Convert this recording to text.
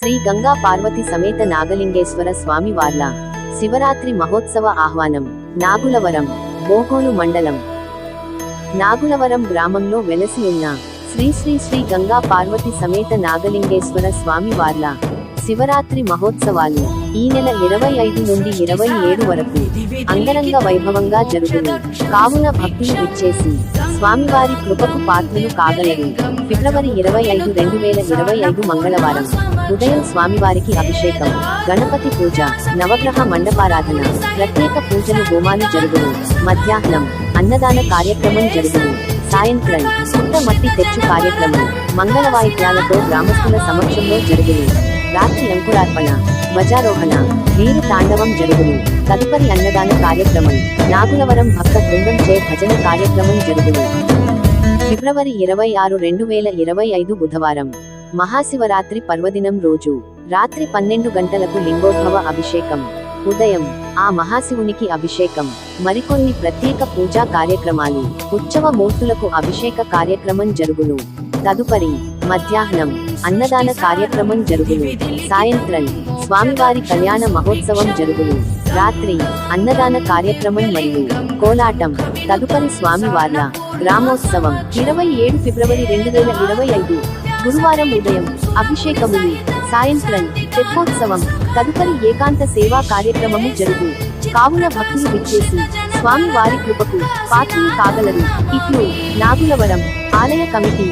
శ్రీ గంగా పార్వతి సమేత నాగలింగేశ్వర స్వామి వార్ల. శివరాత్రి మహోత్సవ ఆహ్వానం. నాగులవరం బోగోలు మండలం. నాగులవరం గ్రామంలో వెలసి ఉన్న శ్రీ శ్రీ శ్రీ గంగా పార్వతి సమేత నాగలింగేశ్వర స్వామి వార్ల. శివరాత్రి మహోత్సవాలు. ఈ నెల ఇరవై ఐదు నుండి ఇరవై ఏడు వరకు అంగరంగ వైభవంగా జరుగును కావున భక్తులు విచ్చేసి స్వామివారి కృపకు పాత్రలు కాగలరు. ఫిబ్రవరి ఇరవై ఐదు రెండు వేల ఇరవై ఐదు మంగళవారం ఉదయం స్వామివారికి అభిషేకం గణపతి పూజ నవగ్రహ మండపారాధన ప్రత్యేక పూజలు హోమాలు జరుగును. మధ్యాహ్నం అన్నదాన కార్యక్రమం జరుగును. సాయంత్రం సుట్ట మట్టి తెచ్చు కార్యక్రమం మంగళవాయిద్యాలతో గ్రామస్తుల సమక్షంలో జరుగును. రాత్రి అంకురార్పణ ధ్వజారోహణ వీరు తాండవం జరుగును. తదుపరి అన్నదాన కార్యక్రమం నాగులవరం భక్త బృందం చే భజన కార్యక్రమం జరుగును. ఫిబ్రవరి ఇరవై ఆరు రెండు వేల ఇరవై ఐదు బుధవారం మహాశివరాత్రి పర్వదినం రోజు రాత్రి పన్నెండు గంటలకు లింగోద్భవ అభిషేకం. ఉదయం ఆ మహాశివునికి అభిషేకం. మరికొన్ని ప్రత్యేక పూజా కార్యక్రమాలు ఉత్సవ మూర్తులకు అభిషేక కార్యక్రమం జరుగును. తదుపరి మధ్యాహ్నం అన్నదాన కార్యక్రమం జరుగును. సాయంత్రం స్వామివారి కళ్యాణ మహోత్సవం జరుగును. రాత్రి అన్నదాన కార్యక్రమం మరియు కోలాటం తదుపరి స్వామివార్ల గ్రామోత్సవం ఇరవై ఏడు ఫిబ్రవరి రెండు వేల ఇరవై ఐదు గురువారం ఉదయం అభిషేకములు. సాయంత్రం తెప్పోత్సవం తదుపరి ఏకాంత సేవా కార్యక్రమము జరుగు కావున భక్తులు విచ్చేసి స్వామి వారి కృపకు పాత్రలు కాగలరు. ఇట్లు నాగులవరం ఆలయ కమిటీ